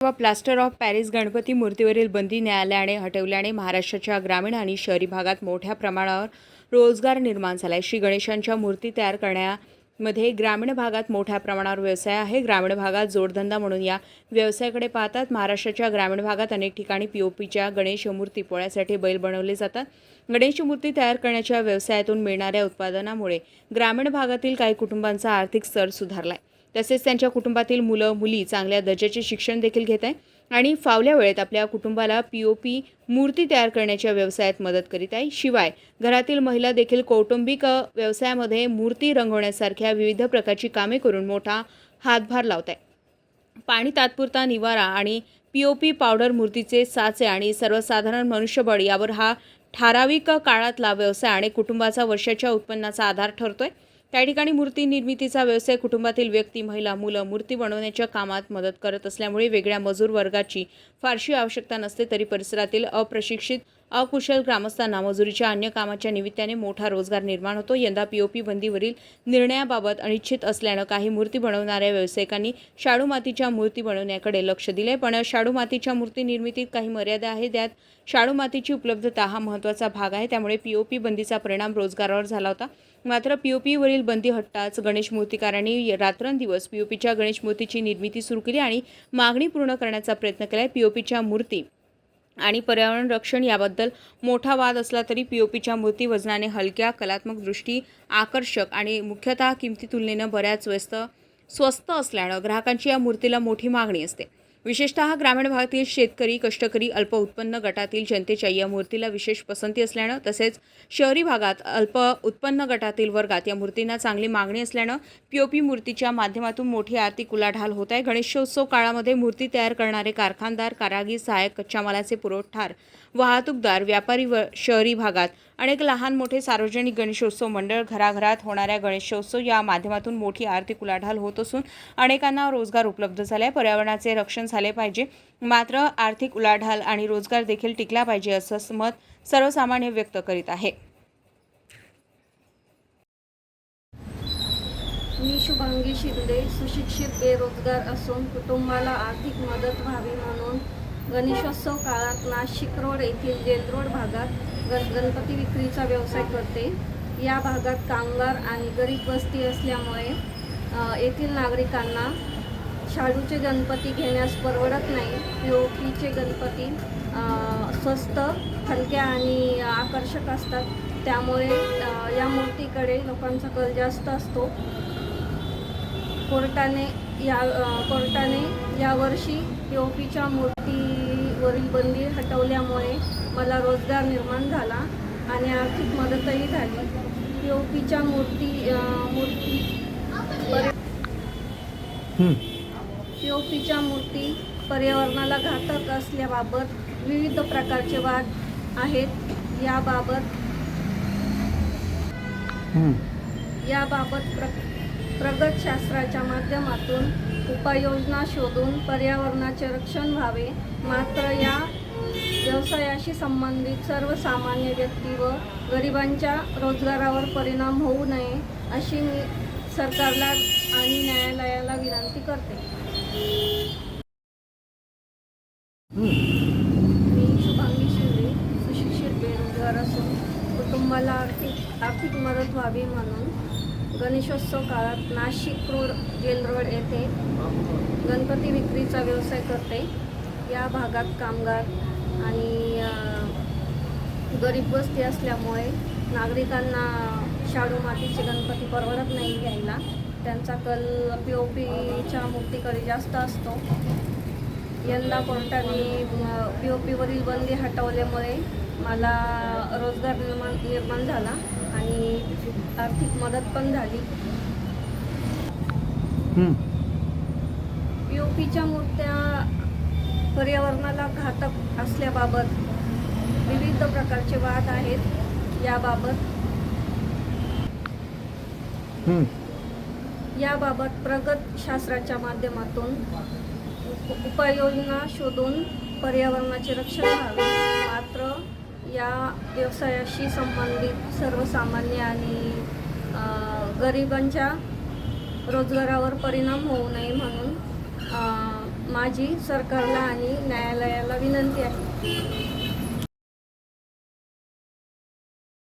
किंवा plaster of Paris Ganpati मूर्तीवरील बंदी न्यायालयाने हटवल्याने महाराष्ट्राच्या ग्रामीण आणि शहरी भागात मोठ्या प्रमाणावर रोजगार निर्माण झाला आहे श्री गणेशांच्या मूर्ती तयार करण्यामध्ये ग्रामीण भागात मोठ्या प्रमाणावर व्यवसाय आहे. ग्रामीण भागात जोडधंदा म्हणून या व्यवसायाकडे पाहतात. महाराष्ट्राच्या ग्रामीण भागात अनेक ठिकाणी पी ओ पीच्या गणेश मूर्ती पोळ्यासाठी बैल बनवले जातात. गणेश मूर्ती तयार करण्याच्या व्यवसायातून मिळणाऱ्या उत्पादनामुळे ग्रामीण भागातील काही कुटुंबांचा आर्थिक स्तर सुधारला आहे तसेच त्यांच्या कुटुंबातील मुलं मुली चांगल्या दर्जाचे शिक्षण देखील घेत आहे आणि फावल्या वेळेत आपल्या कुटुंबाला पी ओ पी मूर्ती तयार करण्याच्या व्यवसायात मदत करीत आहे. शिवाय घरातील महिला देखील कौटुंबिक व्यवसायामध्ये मूर्ती रंगवण्यासारख्या विविध प्रकारची कामे करून मोठा हातभार लावत आहे पाणी तात्पुरता निवारा आणि पी ओ पी पावडर मूर्तीचे साचे आणि सर्वसाधारण मनुष्यबळ यावर हा ठराविक काळातला व्यवसाय आणि कुटुंबाचा वर्षाच्या उत्पन्नाचा आधार ठरतोय. त्या ठिकाणी मूर्ती निर्मितीचा व्यवसाय कुटुंबातील व्यक्ती महिला मुलं मूर्ती बनवण्याच्या कामात मदत करत असल्यामुळे वेगळ्या मजूर वर्गाची फारशी आवश्यकता नसते तरी परिसरातील अप्रशिक्षित अकुशल ग्रामस्थांना मजुरीच्या अन्य कामाच्या निमित्ताने मोठा रोजगार निर्माण होतो. यंदा पीओपी बंदीवरील निर्णयाबाबत अनिश्चित असल्यानं काही मूर्ती बनवणाऱ्या व्यावसायिकांनी शाडू मातीच्या मूर्ती बनवण्याकडे लक्ष दिले पण शाडू मातीच्या मूर्ती निर्मितीत काही मर्यादा आहे त्यात शाडू मातीची उपलब्धता हा महत्त्वाचा भाग आहे. त्यामुळे पीओपी बंदीचा परिणाम रोजगारावर झाला होता. मात्र पीओपीवरील बंदी हट्टाच गणेश मूर्तिकारांनी रात्रंदिवस पीओपीच्या गणेश मूर्तीची निर्मिती सुरू केली आणि मागणी पूर्ण करण्याचा प्रयत्न केला आहे पीओपीच्या मूर्ती आणि पर्यावरण रक्षण याबद्दल मोठा वाद असला तरी पी ओ पीच्या मूर्ती वजनाने हलक्या कलात्मक दृष्टी आकर्षक आणि मुख्यतः किमती तुलनेनं बऱ्याच व्यस्त स्वस्त असल्यानं ग्राहकांची या मूर्तीला मोठी मागणी असते. विशेषतः ग्रामीण भागातील शेतकरी कष्टकरी अल्प उत्पन्न गटातील जनतेच्या या मूर्तीला विशेष पसंती असल्यानं तसेच शहरी भागात अल्प उत्पन्न गटातील वर्गात या मूर्तींना चांगली मागणी असल्यानं पीओपी मूर्तीच्या माध्यमातून मोठी आर्थिक उलाढाल होत आहे. गणेशोत्सव काळामध्ये मूर्ती तयार करणारे कारखानदार कारागीर सहाय्यक कच्च्या मालाचे पुरवठार वाहतूकदार व्यापारी व शहरी भागात अनेक लहान मोठे सार्वजनिक गणेशोत्सव मंडळ घराघरात होणाऱ्या गणेशोत्सव या माध्यमातून मोठी आर्थिक उलाढाल होत असून अनेकांना रोजगार उपलब्ध झाला आहे पर्यावरणाचे रक्षण झाले पाहिजे. मात्र आर्थिक उलाढाल आणि रोजगार देखील टिकला पाहिजे असं मत सर्वसामान्य व्यक्त करीत आहे. मी शुभांगी शिंदे सुशिक्षित बेरोजगार असून कुटुंबाला आर्थिक मदत व्हावी म्हणून गणेशोत्सव काळात नाशिक रोड येथील जेलरोड भागात गण गणपती विक्रीचा व्यवसाय करते. या भागात कामगार आणि गरीब वस्ती असल्यामुळे येथील नागरिकांना शाडूचे गणपती घेण्यास परवडत नाही. पी ओ पीचे गणपती स्वस्त हलक्या आणि आकर्षक असतात. त्यामुळे या मूर्तीकडे लोकांचा कल जास्त असतो. कोर्टाने या कोर्टाने यावर्षी पी ओ पीच्या मूर्तीवरील बंदी हटवल्यामुळे मला रोजगार निर्माण झाला आणि आर्थिक मदतही झाली. पी ओ पीच्या मूर्ती मूर्ती पर्या- पी ओ पीच्या मूर्ती पर्यावरणाला घातक असल्याबाबत विविध प्रकारचे वाद आहेत. याबाबत याबाबत प्र प्रगत शास्त्राच्या माध्यमातून उपाययोजना शोधून पर्यावरणाचे रक्षण व्हावे. मात्र या व्यवसायाशी संबंधित सर्वसामान्य व्यक्ती व गरिबांच्या रोजगारावर परिणाम होऊ नये अशी मी सरकारला आणि न्यायालयाला विनंती करते. मी शुभांगी शिंदे सुशिक्षित बेरोजगार असून कुटुंबाला आर्थिक आर्थिक मदत व्हावी म्हणून गणेशोत्सव काळात नाशिक रोड जेल रोड येथे गणपती विक्रीचा व्यवसाय करते. या भागात कामगार आणि गरीब वस्ती असल्यामुळे नागरिकांना शाडू मातीचे गणपती परवडत नाही घ्यायला. त्यांचा कल पी ओ पीच्या मूर्तीकडे जास्त असतो. यंदा कोर्टाने पी ओ पीवरील बंदी हटवल्यामुळे मला रोजगार निर्माण निर्माण झाला आणि आर्थिक मदत पण झाली. पी ओ पीच्या मूर्त्या पर्यावरणाला घातक असल्याबाबत विविध प्रकारचे वाद आहेत याबाबत. याबाबत प्रगत शास्त्राच्या माध्यमातून उप- उपाययोजना शोधून पर्यावरणाचे रक्षण व्हावे. मात्र या व्यवसायाशी संबंधित सर्वसामान्य आणि गरिबांच्या रोजगारावर परिणाम होऊ नये म्हणून माझी सरकारला आणि न्यायालयाला विनंती आहे.